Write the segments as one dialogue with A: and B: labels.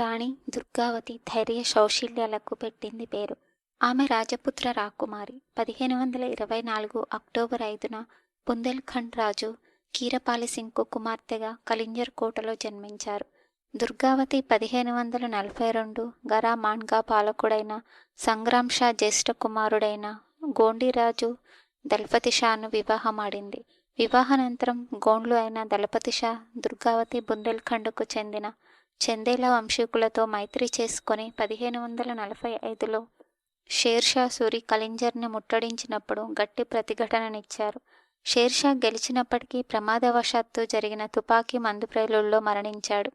A: రాణి దుర్గావతి ధైర్య శౌశల్యాలకు పెట్టింది పేరు. ఆమె రాజపుత్ర రాకుమారి. పదిహేను వందల ఇరవై నాలుగు అక్టోబర్ ఐదున బుందేల్ఖండ్ రాజు కీరపాలి సింగ్కు కుమార్తెగా కలింజర్ కోటలో జన్మించారు. దుర్గావతి పదిహేను వందల నలభై రెండు గరా మాన్గా పాలకుడైన సంగ్రామ్ షా జ్యేష్ఠ కుమారుడైన గోండిరాజు దళపతి షాను వివాహమాడింది. వివాహానంతరం గోండ్లు అయిన దళపతి షా దుర్గావతి బుందేల్ఖండ్కు చెందిన చందేల వంశీకులతో మైత్రి చేసుకొని పదిహేను వందల నలభై ఐదులో షేర్షా సూరి కలింజర్ని ముట్టడించినప్పుడు గట్టి ప్రతిఘటననిచ్చారు. షేర్షా గెలిచినప్పటికీ ప్రమాదవశాత్తు జరిగిన తుపాకీ మందు ప్రేలుల్లో మరణించాడు.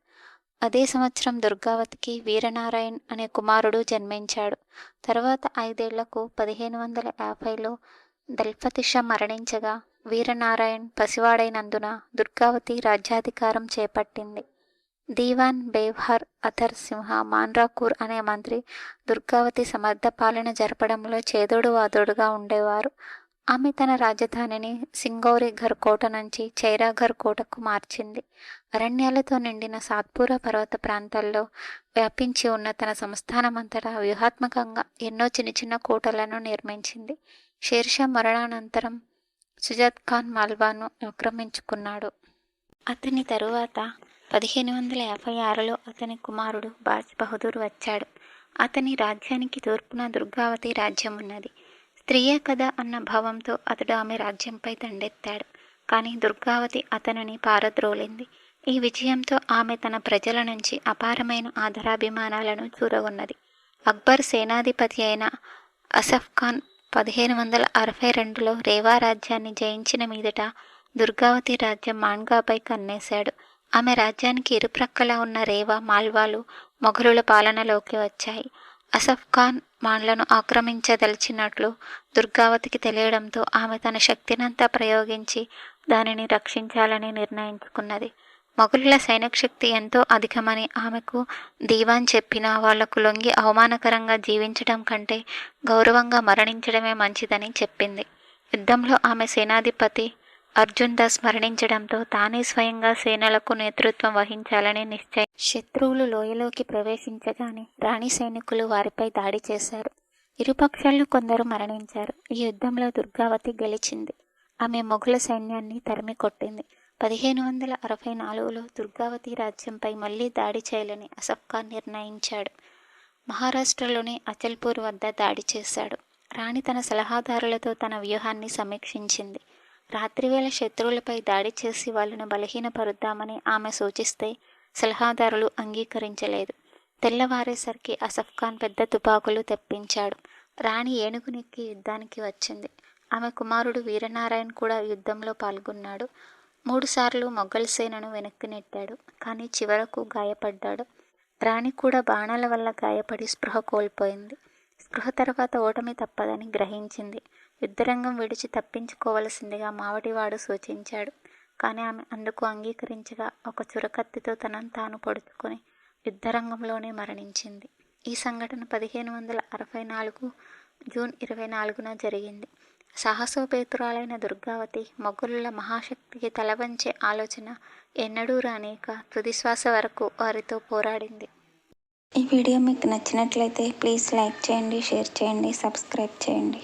A: అదే సంవత్సరం దుర్గావతికి వీరనారాయణ్ అనే కుమారుడు జన్మించాడు. తర్వాత ఐదేళ్ళకు పదిహేను వందల యాభైలో దల్పతిష మరణించగా వీరనారాయణ్ పసివాడైనందున దుర్గావతి రాజ్యాధికారం చేపట్టింది. దీవాన్ బేవ్హర్ అథర్ సింహ మాన్రాకూర్ అనే మంత్రి దుర్గావతి సమర్థ పాలన జరపడంలో చేదోడు వాదోడుగా ఉండేవారు. ఆమె తన రాజధానిని సింగౌరిఘర్ కోట నుంచి చైరాఘర్ కోటకు మార్చింది. అరణ్యాలతో నిండిన సాత్పూర పర్వత ప్రాంతాల్లో వ్యాపించి ఉన్న తన సంస్థానమంతటా వ్యూహాత్మకంగా ఎన్నో చిన్న చిన్న కోటలను నిర్మించింది. షేర్షా మరణానంతరం సుజాద్ ఖాన్ మాల్వాను ఆక్రమించుకున్నాడు. అతని తరువాత పదిహేను వందల యాభై ఆరులో అతని కుమారుడు బాజ్ బహదూర్ వచ్చాడు. అతని రాజ్యానికి తూర్పున దుర్గావతి రాజ్యం ఉన్నది. స్త్రీయే కదా అన్న భావంతో అతడు ఆమె రాజ్యంపై దండెత్తాడు. కానీ దుర్గావతి అతనిని పారద్రోలింది. ఈ విజయంతో ఆమె తన ప్రజల నుంచి అపారమైన ఆదరాభిమానాలను చూరగొన్నది. అక్బర్ సేనాధిపతి అయిన అసఫ్ ఖాన్ పదిహేను వందల అరవై రెండులో రేవా రాజ్యాన్ని జయించిన మీదట దుర్గావతి రాజ్యం మాన్గాపై కన్నేశాడు. ఆమె రాజ్యానికి ఇరుప్రక్కల ఉన్న రేవా మాల్వాలు మొఘలుల పాలనలోకి వచ్చాయి. అసఫ్ ఖాన్ మాన్లను ఆక్రమించదలిచినట్లు దుర్గావతికి తెలియడంతో ఆమె తన శక్తినంతా ప్రయోగించి దానిని రక్షించాలని నిర్ణయించుకున్నది. మొఘలుల సైనిక శక్తి ఎంతో అధికమని ఆమెకు దీవాన్ చెప్పినా వాళ్ళకు లొంగి అవమానకరంగా జీవించడం కంటే గౌరవంగా మరణించడమే మంచిదని చెప్పింది. యుద్ధంలో ఆమె సేనాధిపతి అర్జున్ దాస్ మరణించడంతో తానే స్వయంగా సేనలకు నేతృత్వం వహించాలని నిశ్చయం శత్రువులు లోయలోకి ప్రవేశించగానే రాణి సైనికులు వారిపై దాడి చేశారు. ఇరుపక్షాలను కొందరు మరణించారు. ఈ యుద్ధంలో దుర్గావతి గెలిచింది. ఆమె మొఘల సైన్యాన్ని తరిమి కొట్టింది. పదిహేను వందల అరవై నాలుగులో దుర్గావతి రాజ్యంపై మళ్ళీ దాడి చేయాలని అసఫ్ ఖాన్ నిర్ణయించాడు. మహారాష్ట్రలోని అచల్పూర్ వద్ద దాడి చేశాడు. రాణి తన సలహాదారులతో తన వ్యూహాన్ని సమీక్షించింది. రాత్రివేళ శత్రువులపై దాడి చేసి వాళ్ళను బలహీనపరుద్దామని ఆమె సూచిస్తే సలహాదారులు అంగీకరించలేదు. తెల్లవారేసరికి అసఫ్ ఖాన్ పెద్ద తుపాకులు తెప్పించాడు. రాణి ఏనుగునెక్కి యుద్ధానికి వచ్చింది. ఆమె కుమారుడు వీరనారాయణ్ కూడా యుద్ధంలో పాల్గొన్నాడు. మూడుసార్లు మొఘల్ సేనను వెనక్కి నెట్టాడు కానీ చివరకు గాయపడ్డాడు. రాణి కూడా బాణాల వల్ల గాయపడి స్పృహ కోల్పోయింది. స్పృహ తర్వాత ఓటమి తప్పదని గ్రహించింది. యుద్ధరంగం విడిచి తప్పించుకోవలసిందిగా మావటివాడు సూచించాడు. కానీ ఆమె అందుకు అంగీకరించగా ఒక చురకత్తితో తనను తాను పొడుచుకొని యుద్ధరంగంలోనే మరణించింది. ఈ సంఘటన పదిహేను వందల అరవై నాలుగు జూన్ ఇరవై నాలుగున జరిగింది. సాహసోపేతురాలైన దుర్గావతి మొఘలుల మహాశక్తికి తలవంచే ఆలోచన ఎన్నడూ రానిక తుదిశ్వాస వరకు వారితో పోరాడింది. ఈ వీడియో మీకు నచ్చినట్లయితే ప్లీజ్ లైక్ చేయండి షేర్ చేయండి సబ్స్క్రైబ్ చేయండి.